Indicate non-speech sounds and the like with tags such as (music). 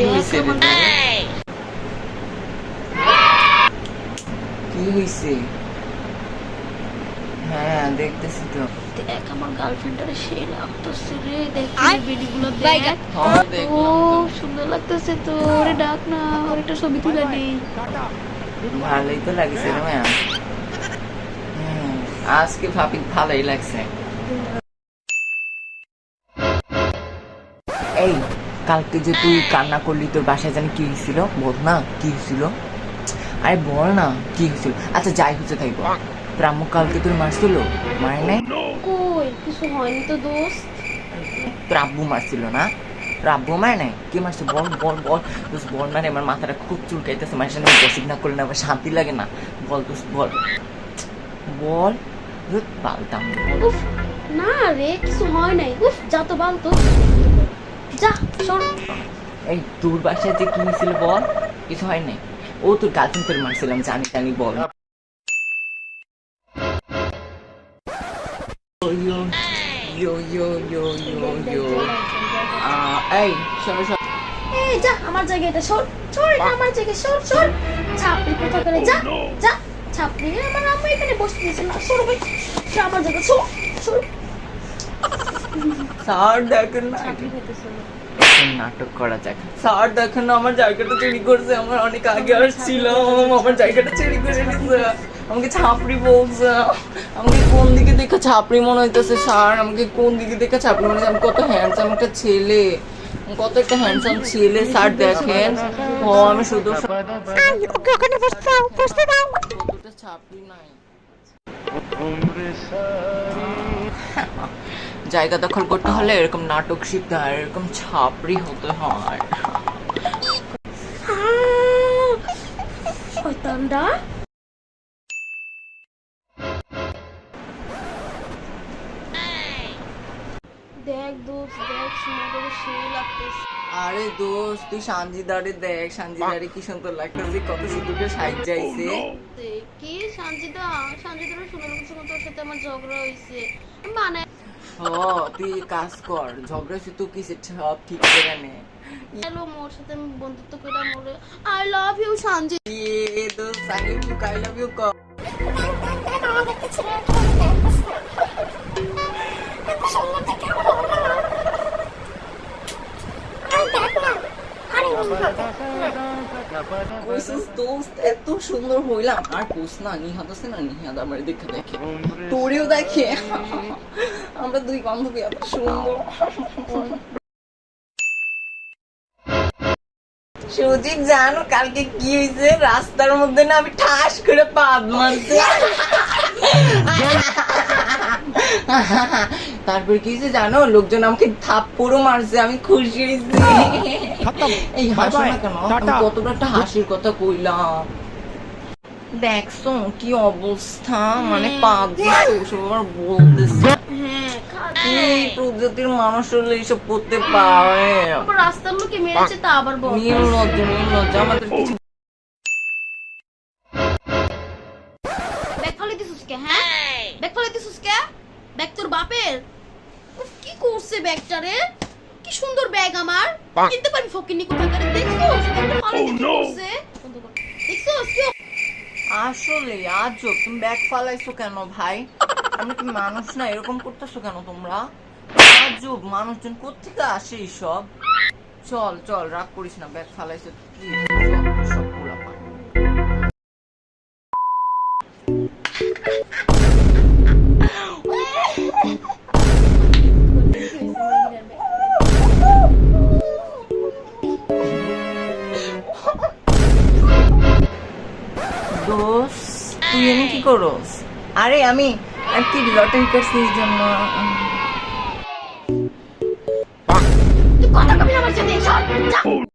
কি তোর? কি হয়েছে হ্যাঁ দেখতেছি তো। দেখ আমার গার্লফ্রেন্ডটারে সেই লাগতেছে রে। দেখ বেডিগুলো দেখ। হ্যাঁ ও সুন্দর লাগতেছে তো। ওরে ডাক না ওর একটা ছবি তুলে নেই ভালোই তো লাগছে রে ম্যাম আজকে ভাবি ভালোই লাগছে। কালকে যে তুই কান্না করলি তোর বাসায় জানি কি হয়েছিল? বল না কি হয়েছিল? আরে বল না কি হয়েছিল? আচ্ছা যাই হচ্ছে বল। প্রাম্য কালকে তোর মারছিল? মারে নাই? কই? কিছু হয়নি তো দোস্ত। তোর আব্বু মারছিল না? তোর আব্বু মারে নাই? কে মারছে? বল বল বল। দোস্ত বল মানে আমার মাথাটা খুব চুলকাইতেছে মায়ের সাথে গসিপ না করলে না আমার শান্তি লাগে না। বল দোস্ত বল। বল। ধুৎ, পাল্টাম বল। না রে কিছু হয় নাই। উফ যা তো বাল তো যা শোন। এই তোর বাসায় যে কি হয়েছিল বল? কিছু হয় নাই। ও তোর গার্লফ্রেন্ড তোর মারছিলাম জানি জানি বল। ইয়ো ইয়ো ইয়ো ইয়ো ইয়ো ইয়ো। আহ, এই শোনো শোনো। এই যা আমার জায়গায় এটা সর সর এটা আমার জায়গায় সর সর ছাপড়ি কোথা করে? যা যা। ছাপড়ি আমার আম্মা এখানে বসে দিয়েছিল সর ভাই যা আমার জায়গায় সর সর স্যার দেখেন না। নাটক করা যাক। স্যার দেখেন না আমার জায়গাটা চুরি করছে আমার অনেক আগে আসছিলাম আমার জায়গাটা চুরি করে নিছে। আমাকে ছাপড়ি বলছে। আমাকে কোন দিকে দেখে ছাপড়ি মনে হইতেছে স্যার? আমাকে কোন দিকে দেখে ছাপড়ি মনে হচ্ছে আমি কত হ্যান্ডসাম একটা ছেলে। কত একটা হ্যান্ডসাম ছেলে স্যার দেখেন। ও আমি শুধু ওকে ওখানে বসতে দাও বসতে দাও। ছাপড়ি নাই। (laughs) জায়গা দখল করতে হলে এরকম নাটক শিখতে হয় এরকম ছাপড়ি হতে হয়। দেখ দোস্ত দেখ সুন্দর সেই লাগতেছে। আরে দোস্ত তুই সানজিদারে দেখ সানজিদারে কি সুন্দর লাগতেছে কত সুন্দর সাইজ যাইছে কি সঞ্জিতা সঞ্জিতার সুন্দর সুন্দর তোর সাথে আমার ঝগড়া হয়েছে মানে ও তুই কাজ কর ঝগড়া তুই কি সব ঠিক করে নে। হ্যালো মোর সাথে আমি বন্ধুত্ব করে মোরে আই লাভ ইউ সঞ্জিত ইয়ে দোস্ত I love you I love you কর আমাদের একটা ছেলে এত সুন্দর দেখে আমার ভালো লাগল। আরে দেখ না আরে কইছিস দোস্ত এত সুন্দর হইলাম আর কোস না নিহাদ আছে না নিহাদ আমার দেখে দেখে। তোরেও দেখে। আমরা দুই বান্ধবী এত সুন্দর। সুজিত জানো কালকে কি হয়েছে রাস্তার মধ্যে না আমি ঠাস করে পাদ মারছি। (laughs) (laughs) তারপর কি হয়েছে জানো? লোকজন আমাকে থাপ্পড়ও মারছে আমি খুশি হয়েছি। এই হাসো না কেন? আমি কতটা একটা হাসির কথা কইলাম। দেখছ কি অবস্থা? মানে বলতেছে। হ্যাঁ এই প্রজাতির মানুষ হলে এইসব করতে পারে? রাস্তার লোকে মেরেছে তা আবার বল। নির্লজ্জ নির্লজ্জ আমাদের কিছু ব্যাগ ফালে দিছিস কে হ্যাঁ? ব্যাগ ফালে ব্যাগ তোর বাপের? কি করছে ব্যাগটা রে? কি সুন্দর ব্যাগ আমার। কিনতে ফকিনি কোথাকারে দেখছ। দেখছ? আসলে আজব তুমি ব্যাগ ফালাইছো কেন ভাই? আমি কি মানুষ না? এরকম করতেছো কেন তোমরা? আজব মানুষজন কোথেকে আসে এইসব? চল চল রাগ করিস না ব্যাগ ফালাইছো দোষ তুই কি করস? আরে আমি আর কি লটারি করছি এই জন্য কথা কবি আমার সাথে